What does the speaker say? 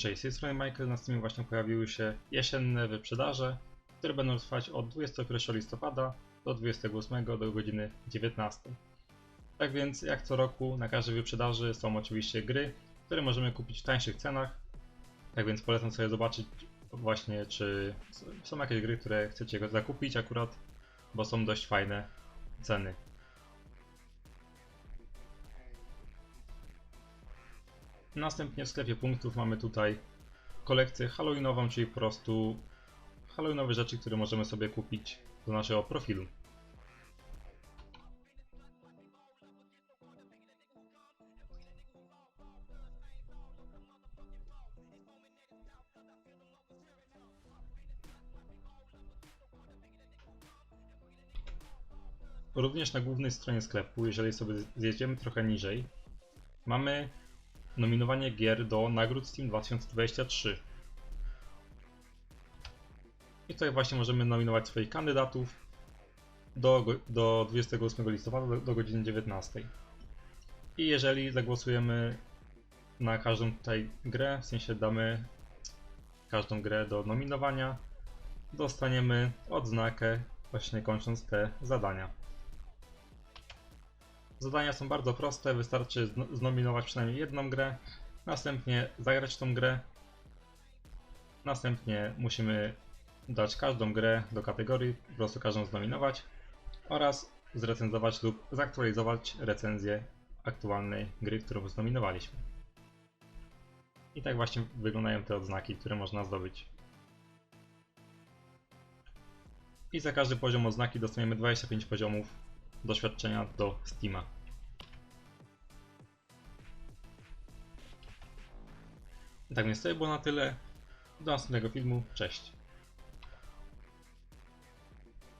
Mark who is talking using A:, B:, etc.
A: cześć, z tej strony Michael, na Steamie właśnie pojawiły się jesienne wyprzedaże, które będą trwać od 21 listopada do 28 do godziny 19. Tak więc, jak co roku, na każdej wyprzedaży są oczywiście gry, które możemy kupić w tańszych cenach. Tak więc polecam sobie zobaczyć właśnie, czy są jakieś gry, które chcecie zakupić akurat, bo są dość fajne ceny. Następnie w sklepie punktów mamy tutaj kolekcję Halloweenową, czyli po prostu Halloweenowe rzeczy, które możemy sobie kupić do naszego profilu. Również na głównej stronie sklepu, jeżeli sobie zjedziemy trochę niżej, mamy nominowanie gier do nagród Steam 2023. I tutaj właśnie możemy nominować swoich kandydatów do, do 28 listopada do, do godziny 19. I jeżeli zagłosujemy na każdą tutaj grę, w sensie damy każdą grę do nominowania, dostaniemy odznakę właśnie kończąc te zadania. Zadania są bardzo proste, wystarczy zno- znominować przynajmniej jedną grę, następnie zagrać tą grę, następnie musimy dać każdą grę do kategorii, po prostu każdą znominować oraz zrecenzować lub zaktualizować recenzję aktualnej gry, którą znominowaliśmy. I tak właśnie wyglądają te odznaki, które można zdobyć. I za każdy poziom odznaki dostaniemy 25 poziomów doświadczenia do Steama. Tak więc to było na tyle. Do następnego filmu. Cześć.